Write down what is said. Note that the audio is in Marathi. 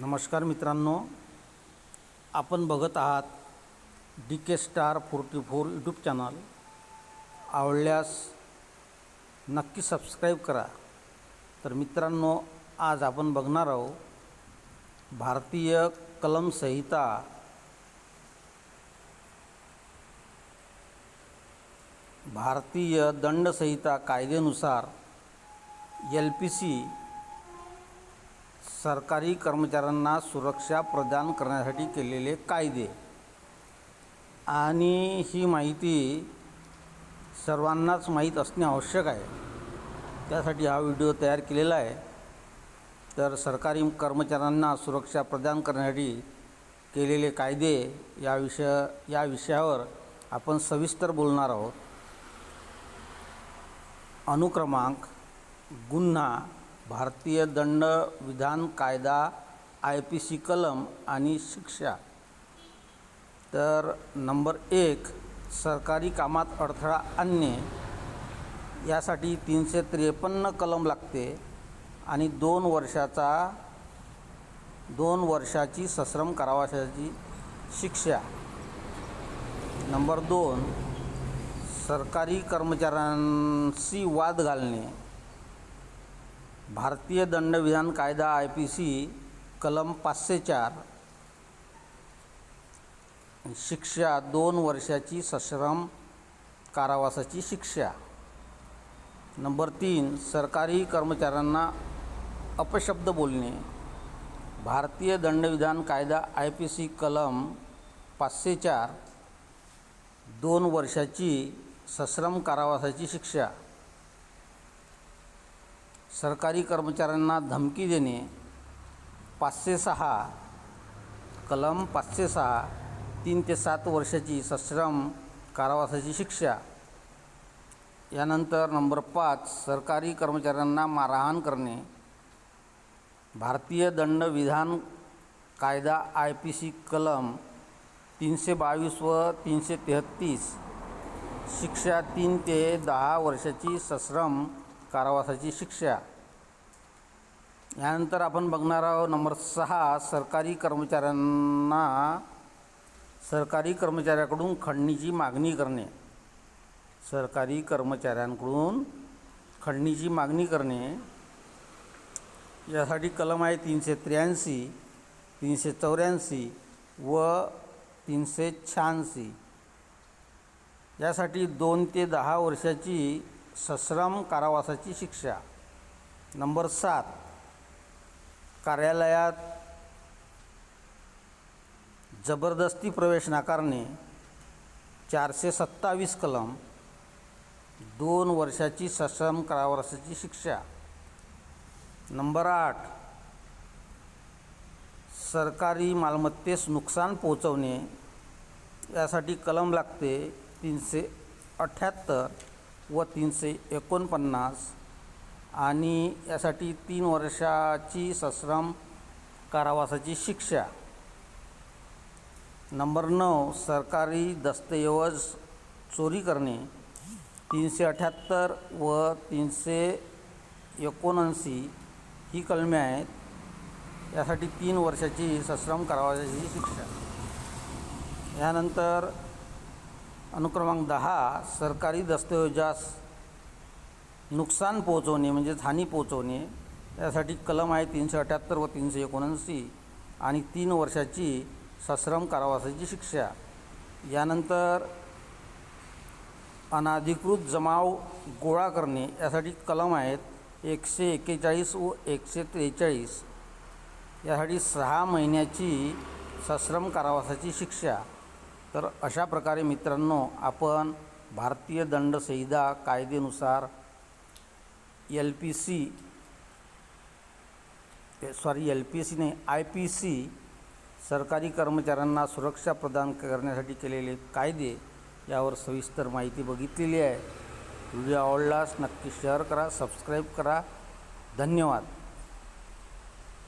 नमस्कार मित्रांनो आपण बघत आहात D K star forty four YouTube channel आवडल्यास नक्की सबस्क्राईब करा. तर मित्रांनो आज आपण बघणार आहोत भारतीय कलम संहिता. भारतीय दंडसंहिता कायद्यानुसार एल पी सी सरकारी कर्मचाऱ्यांना सुरक्षा प्रदान करण्यासाठी केलेले कायदे. आणि ही माहिती सर्वांनाच माहीत असणे आवश्यक आहे. त्यासाठी हा व्हिडिओ तयार केलेला आहे. तर सरकारी कर्मचाऱ्यांना सुरक्षा प्रदान करण्यासाठी केलेले कायदे या विषय या विषयावर आपण सविस्तर बोलणार आहोत. अनुक्रमांक गुन्हा भारतीय दंड विधान कायदा आय पी सी कलम आणि शिक्षा. तर नंबर एक सरकारी कामात अडथळा आणणे. यासाठी तीनशे त्रेपन्न कलम लागते आणि दोन वर्षाचा दोन वर्षाची सश्रम कारावासाची शिक्षा. नंबर दोन सरकारी कर्मचाऱ्यांशी वाद घालणे. भारतीय दंडविधान कायदा आय पी सी कलम पाचशे चार शिक्षा दोन वर्षाची सश्रम कारावासाची शिक्षा. नंबर तीन सरकारी कर्मचाऱ्यांना अपशब्द बोलणे. भारतीय दंडविधान कायदा आय पी सी कलम पाचशे चार दोन वर्षाची सश्रम कारावासाची शिक्षा. सरकारी कर्मचाऱ्यांना धमकी देणे पाचशे सहा कलम पाचशे सहा तीन ते सात वर्षाची सश्रम कारावासाची शिक्षा. यानंतर नंबर पाच सरकारी कर्मचाऱ्यांना मारहाण करणे. भारतीय दंड विधान कायदा आय पी सी कलम तीनशे बावीस व तीनशे तेहत्तीस शिक्षा तीन ते दहा वर्षाची सश्रम कारावासाची शिक्षा. यानंतर आपण बघणार आहोत नंबर सहा सरकारी कर्मचाऱ्यांना सरकारी कर्मचाऱ्याकडून खंडणीची मागणी करणे. सरकारी कर्मचाऱ्यांकडून खंडणीची मागणी करणे. यासाठी कलम आहे तीनशे त्र्याऐंशी तीनशे चौऱ्याऐंशी व तीनशे शहाऐंशी. यासाठी दोन ते दहा वर्षाची सश्रम कारावासाची शिक्षा. नंबर सात. कार्यालयात जबरदस्ती प्रवेश नाकारणे. चारशे सत्तावीस कलम. दोन वर्षाची सश्रम कारावासाची शिक्षा. नंबर आठ. सरकारी मालमत्तेस नुकसान पोहोचवणे. यासाठी कलम लागते तीनशे अठ्ठ्याहत्तर व तीनशे एकोणपन्नास आणि यासाठी तीन वर्षाची सश्रम कारावासाची शिक्षा. नंबर नऊ सरकारी दस्तऐवज चोरी करणे. तीनशे अठ्ठ्याहत्तर व तीनशे एकोणऐंशी ही कलमे आहेत. यासाठी तीन वर्षाची सश्रम कारावासाची शिक्षा. यानंतर अनुक्रमांक दहा सरकारी दस्तऐवजास नुकसान पोहोचवणे म्हणजेच हानी पोहोचवणे यासाठी कलम आहे तीनशे अठ्ठ्याहत्तर व तीनशे एकोणऐंशी आणि तीन वर्षाची सश्रम कारावासाची शिक्षा. यानंतर अनाधिकृत जमाव गोळा करणे यासाठी कलम आहेत एकशे एक्केचाळीस व एकशे त्रेचाळीस. यासाठी सहा महिन्याची सश्रम कारावासाची शिक्षा. तर अशा प्रकारे मित्रांनो आपण भारतीय दंडसंहिता कायदेनुसार L P C sorry L P सीने आय पी सी सरकारी कर्मचाऱ्यांना सुरक्षा प्रदान करण्यासाठी केलेले कायदे यावर सविस्तर माहिती बघितलेली आहे. व्हिडिओ आवडलास नक्की शेअर करा सबस्क्राईब करा. धन्यवाद.